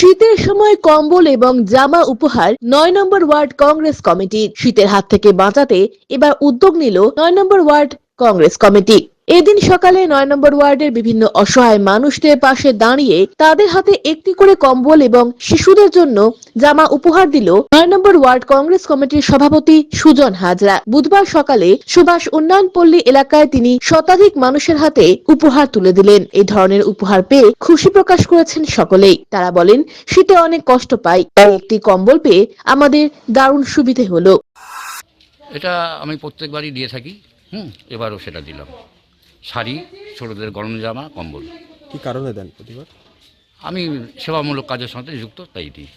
শীতের সময় কম্বল এবং জামা উপহার নয় নম্বর ওয়ার্ড কংগ্রেস কমিটি। শীতের হাত থেকে বাঁচাতে এবার উদ্যোগ নিল নয় নম্বর ওয়ার্ড কংগ্রেস কমিটি। এদিন সকালে নয় নম্বর ওয়ার্ডের বিভিন্ন অসহায় মানুষদের পাশে দাঁড়িয়ে তাদের হাতে একটি করে কম্বল এবং শিশুদের জন্য জামা উপহার দিল নয় নম্বর ওয়ার্ড কংগ্রেস কমিটির সভাপতি সুজন হাজরা। বুধবার সকালে সুভাষ উন্নয়ন পল্লী এলাকায় তিনি শতাধিক মানুষের হাতে উপহার তুলে দিলেন। এই ধরনের উপহার পেয়ে খুশি প্রকাশ করেছেন সকলেই। তারা বলেন, শীতে অনেক কষ্ট পাই। একটি কম্বল পেয়ে আমাদের দারুণ সুবিধে হলো। এটা আমি প্রত্যেকবারই দিয়ে থাকি। হুম, এবারও সেটা দিলাম। শাড়ি ছোটোদের গরম জামা কম্বল। কি কারণে দেন প্রতিবার আমি সেবামূলক কাজের সাথে যুক্ত তাই দিই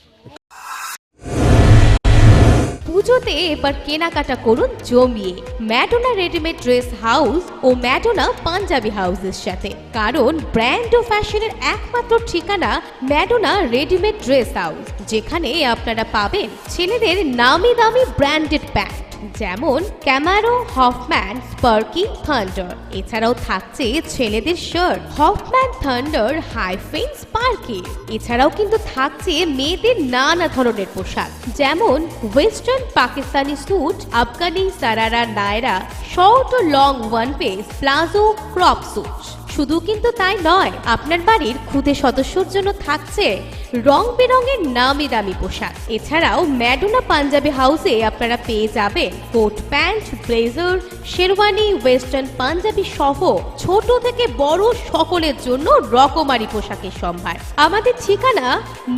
পুজোতে এবার কেনাকাটা করুন জমিয়ে। ম্যাডোনা রেডিমেড ড্রেস হাউস ও ম্যাডোনা পাঞ্জাবি হাউসের সাথে। কারণ ব্র্যান্ড ও ফ্যাশনের একমাত্র ঠিকানা ম্যাডোনা রেডিমেড ড্রেস হাউস। যেখানে আপনারা পাবেন ছেলেদের নামি দামি ব্র্যান্ডেড প্যান্ট। যেমন ক্যামারো, হফম্যান, স্পার্কি, থান্ডার। এছাড়াও থাকছে ছেলেদের shirt Hoffman, Thunder, Hyphen, Sparky. এছাড়াও কিন্তু থাকছে মেয়েদের নানা ধরনের পোশাক। যেমন western Pakistani suit Afghani sharara Naira short ও long one piece palazzo crop suit শুধু কিন্তু তাই নয়, আপনার বাড়ির খুদে সদস্যর জন্য থাকছে রং বেরঙের নামি দামি পোশাক। এছাড়াও ম্যাডোনা পাঞ্জাবি হাউসে আপনারা পেয়ে যাবেন coat pant, blazer, sherwani, western Punjabi সহ ছোট থেকে বড় সকলের জন্য রকমারি পোশাকের সম্ভার। আমাদের ঠিকানা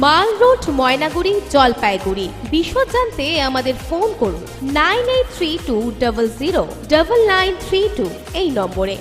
মাল রোড, ময়নাগুড়ি, জলপাইগুড়ি। বিশদ জানতে আমাদের ফোন করুন nine eight three two double zero, double nine three two এই নম্বরে।